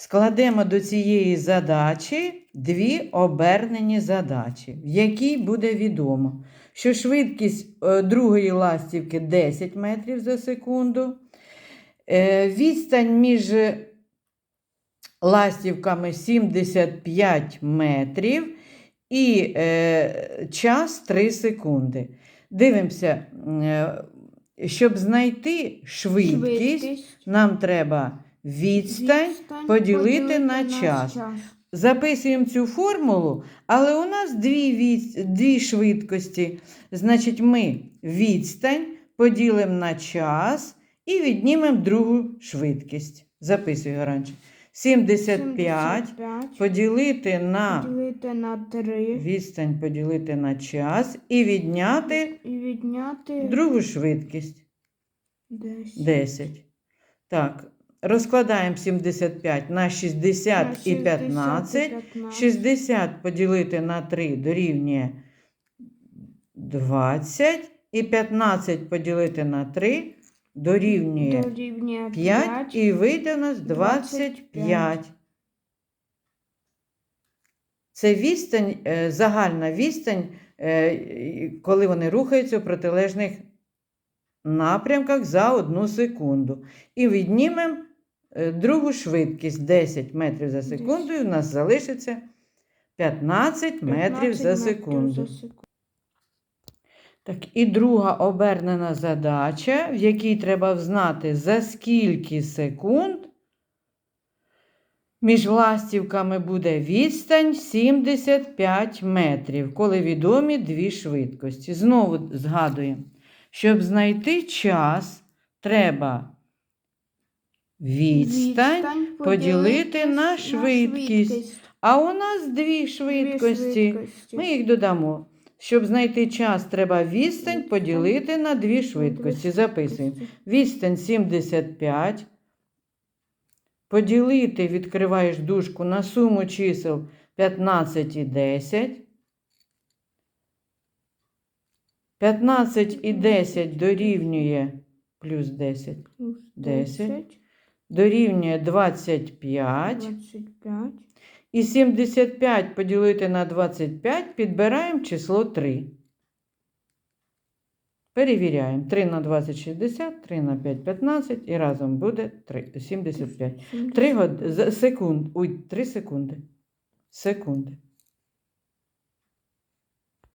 Складемо до цієї задачі дві обернені задачі, в якій буде відомо, що швидкість е, другої ластівки 10 метрів за секунду, е, відстань між ластівками 75 метрів і е, час 3 секунди. Дивимося, щоб знайти швидкість, нам треба відстань. поділити на час. Записуємо цю формулу, але у нас дві, від... дві швидкості. Значить, ми відстань поділимо на час і віднімемо другу швидкість. Записуй Гаранчик. 75 поділити на поділити на 3 відстань поділити на час і відняти і відняти другу швидкість 10. 10. Так, розкладаємо 75 на 60 і 15. 60 поділити на 3 дорівнює 20. І 15 поділити на 3 дорівнює Дорівнює 5. І вийде у нас 25. 25. Це відстань, е, загальна відстань, е, коли вони рухаються у протилежних напрямках за одну секунду. І віднімемо другу швидкість 10 метрів за секунду, і у нас залишиться 15 метрів за секунду. Так, і друга обернена задача, в якій треба взнати, за скільки секунд між ластівками буде відстань 75 метрів, коли відомі дві швидкості. Знову згадуємо, щоб знайти час, треба відстань, поділити на швидкість. А у нас дві швидкості. Ми їх додамо. Щоб знайти час, треба відстань поділити на дві швидкості. Записуємо. Відстань 75. Поділити, відкриваєш дужку на суму чисел 15 і 10. 15 і 10 дорівнює плюс 10. 10. Дорівнює 25. 25. І 75 поділити на 25 підбираємо число 3. Перевіряємо. 3 на 20 – 60, 3 на 5 – 15 і разом буде 3, 75. 3 год... секунд. Ой, 3 секунди. Секунди.